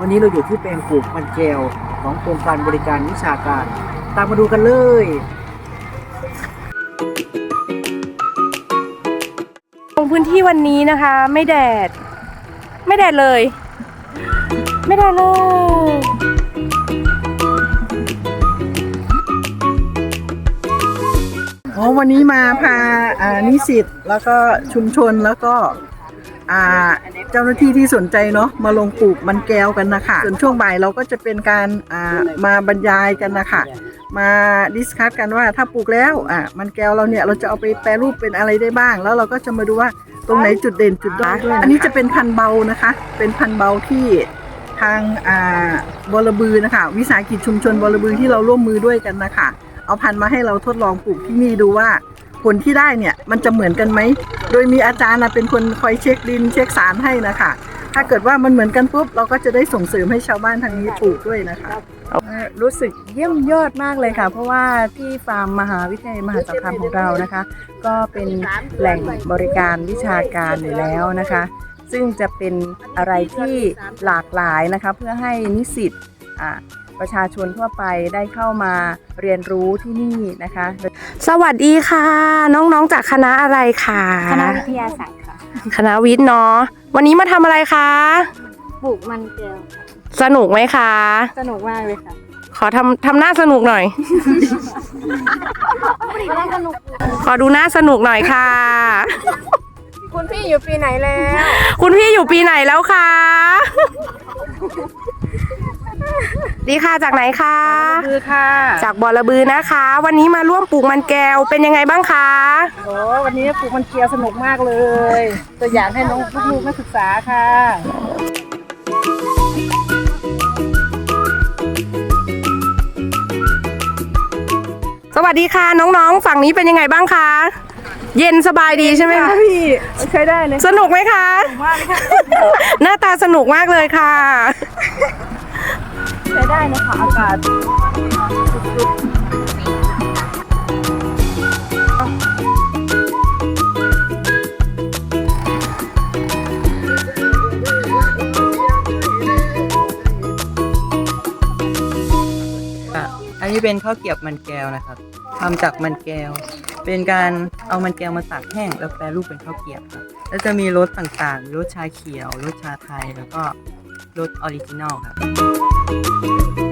วันนี้เราอยู่ที่แปลงปลูกมันแก้วของโครงการบริการวิชาการ ตามมาดูกันเลย ลงพื้นที่วันนี้นะคะ ไม่แดด ไม่แดดเลย ไม่แดดเลยอ๋อวันนี้มาพาอ่านิสิตแล้วก็ชุมชนแล้วก็ อ่าเจ้าหน้าที่ที่สนใจเนาะมาลงปลูกมันแก้วกันนะคะส่วนช่วงบ่ายเราก็จะเป็นการอ่ามาบรรยายกันนะคะมาดิสคัสกันว่าถ้าปลูกแล้วอ่ามันแก้วเราเนี่ยเราจะเอาไปแปรรูปเป็นอะไรได้บ้าง แล้วเราก็จะมาดูว่าตรงไหนจุดเด่นจุดด้อยอันนี้จะเป็นพันเบานะคะ เป็นพันเบาที่ทางอ่าบลบือนะคะ วิสาหกิจชุมชนบลบือที่เราร่วมมือด้วยกันนะคะ เอาพันธุ์มาให้เราทดลองปลูกที่นี่ดูว่า ผลที่ได้เนี่ยมันจะเหมือนกันไหม โดยมีอาจารย์เป็นคนคอยเช็คดินเช็คสารให้นะคะ ถ้าเกิดว่ามันเหมือนกันปุ๊บเราก็จะได้ส่งเสริมให้ชาวบ้านทางนี้ปลูกด้วยนะคะ รู้สึกเยี่ยมยอดมากเลยค่ะ เพราะว่าที่ฟาร์มมหาวิทยาลัยมหาสารคามของเรานะคะ ก็เป็นแหล่งบริการวิชาการอยู่แล้วนะคะ ซึ่งจะเป็นอะไรที่หลากหลายนะคะเพื่อให้นิสิตอ่า ประชาชนทั่วไปได้เข้ามาเรียนรู้ที่นี่นะคะ สวัสดีค่ะ น้องๆจากคณะอะไรคะคณะวิทยาศาสตร์ค่ะ คณะวิทย์เนาะวันนี้มาทำอะไรคะปลูกมันเกลียวสนุกไหมคะ สนุกมากเลยค่ะ ขอทำทำหน้าสนุกหน่อยไม่ได้สนุกขอดูหน้าสนุกหน่อยค่ะ คุณพี่อยู่ปีไหนแล้ว คุณพี่อยู่ปีไหนแล้วคะ ดีค่ะจากไหนคะ คือค่ะจากบอระบือนะคะ วันนี้มาร่วมปลูกมันแก้วเป็นยังไงบ้างคะโอ้วันนี้ปลูกมันเกียวสนุกมากเลย ตัวอย่างให้น้องลูกๆนักศึกษาค่ะ สวัสดีค่ะน้องๆ ฝั่งนี้เป็นยังไงบ้างคะ เย็นสบายดีใช่ไหมคะพี่ใช้ได้เลยสนุกไหมคะหน้าตาสนุกมากเลยค่ะใช้ ได้นะคะอากาศอะอันนี้เป็นข้าวเกรียบมันแก้วนะครับทำจากมันแก้ว เป็นการเอามันแก้วมาตากแห้ง แล้วแปรรูปเป็นข้าวเกรียบครับแล้วจะมีรสต่างๆรสชาเขียวรสชาไทยแล้วก็รสออริจินอลครับ Música